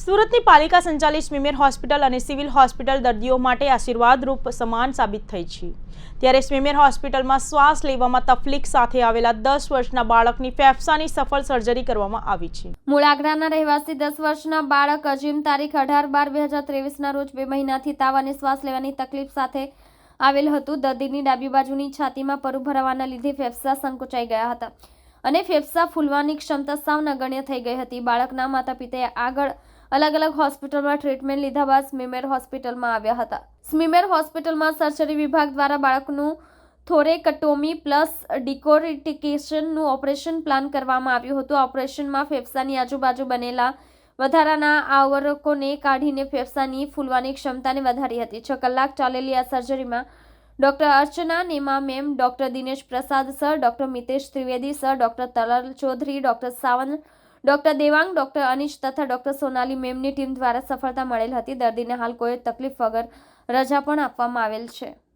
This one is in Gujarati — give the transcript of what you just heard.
સુરતની પાલિકા સંચાલિત સ્મીમેર હોસ્પિટલ અને સિવિલ હોસ્પિટલ દર્દીઓ માટે આશીર્વાદરૂપ સમાન સાબિત થઈ છે. ત્યારે સ્મીમેર હોસ્પિટલમાં શ્વાસ લેવામાં તકલીફ સાથે આવેલા દસ વર્ષના બાળકની ફેફસાની સફળ સર્જરી કરવામાં આવી છે. મૂળાગ્રાના રહેવાસી દસ વર્ષના બાળક અજીમ તારીખ અઢાર બાર બે હજાર ત્રેવીસના રોજ બે મહિનાથી તાવ અને શ્વાસ લેવાની તકલીફ સાથે આવેલ હતું. દર્દીની ડાબી બાજુની છાતીમાં પરુ ભરાવાના લીધે ફેફસા સંકોચાઈ ગયા હતા. અને ફેફસા ફૂલવાની ક્ષમતા સાવ નગણ્ય થઈ ગઈ હતી. બાળકના માતા પિતાએ આગળ અલગ અલગ હોસ્પિટલમાં ટ્રીટમેન્ટ લીધા બાદ સ્મીમેર હોસ્પિટલમાં આવ્યા હતા. સ્મીમેર હોસ્પિટલમાં સર્જરી વિભાગ દ્વારા બાળકનું થોરેકટોમી પ્લસ ડિકોરિટિકેશનનું ઓપરેશન પ્લાન કરવામાં આવ્યું હતું. ઓપરેશનમાં ફેફસાની આજુબાજુ બનેલા વધારાના આવરકોને કાઢીને ફેફસાની ફૂલવાની ક્ષમતાને વધારી હતી. છ કલાક ચાલેલી આ સર્જરીમાં doctor Archana Nema, ma'am doctor Dinesh Prasad, sir doctor Mitesh Trivedi, sir doctor Taral Chaudhary, doctor Savan doctor Devang, doctor Anish તથા ડોક્ટર સોનાલી મેમની ટીમ દ્વારા સફળતા મળેલ હતી. દર્દીને હાલ કોઈ તકલીફ વગર રજા પણ આપવામાં આવેલ છે.